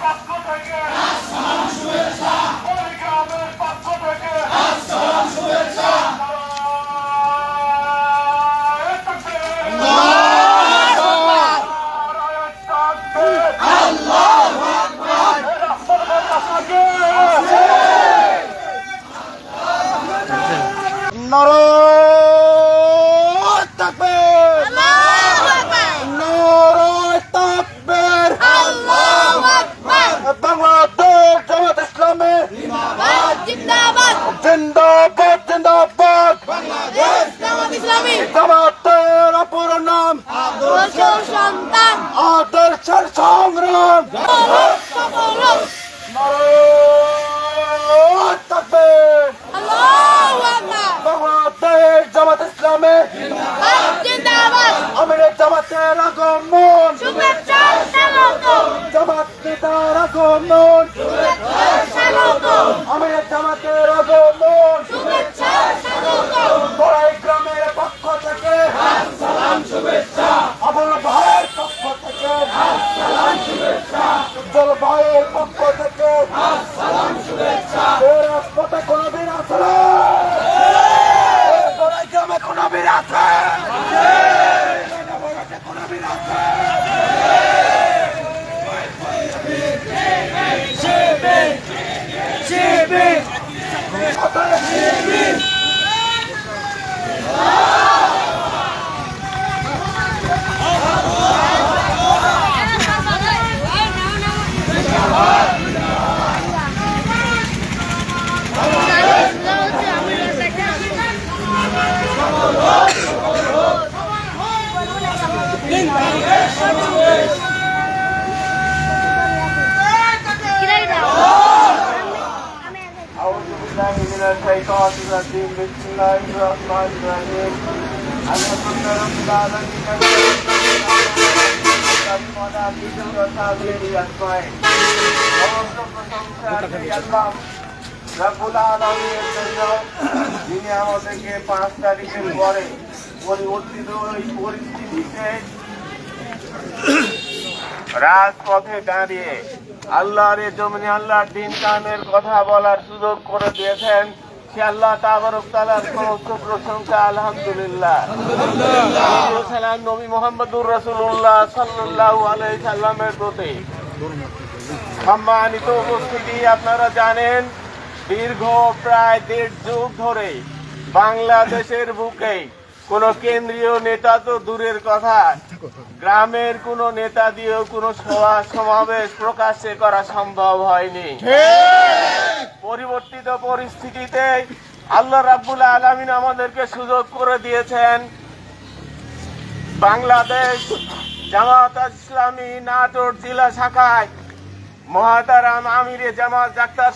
পক্ষ থেকে বাংলাদেশ জামাত ইসলামী জামাতের অপর নাম আদর্শ সন্তান আদর্শের সংগ্রাম বাংলাদেশ জামাত ইসলামী জিন্দাবাদ জামাতের আগমন কোনো বীর أعوذ بالله من الشيطان الرجيم بسم الله الرحمن الرحيم الحمد لله رب العالمين রাবুল আলমীর জন্য যিনি আমাদেরকে পাঁচ তারিখের পরে পরিবর্তিত এই পরিস্থিতিতে রাজপথে দাঁড়িয়ে আল্লাহর এই জমিনে আল্লাহর দিন কামের কথা বলার সুযোগ করে দিয়েছেন। সে আল্লাহ তাবারক তালার সমস্ত প্রশংসা, আলহামদুলিল্লাহ। সালাম নবী মোহাম্মদুর রাসূলুল্লাহ সাল্লাল্লাহু আলাইহি সাল্লামের প্রতি সম্মানিত উপস্থিতি আপনারা জানেন, দীর্ঘ প্রায় দেড় যুগ ধরে বাংলাদেশের বুকে কোন কেন্দ্রীয় নেতা তো দূরের কথা। গ্রামের কোন নেতা দিয়েও কোন সভা সমাবেশ প্রকাশ্যে করা সম্ভব হয়নি। পরিবর্তিত পরিস্থিতিতে আল্লাহ রাব্বুল আলমিন আমাদেরকে সুযোগ করে দিয়েছেন। বাংলাদেশ জামাত ইসলামী নাটোর জেলা শাখায় মহাতারাম আমিরে জামাত ডাক্তার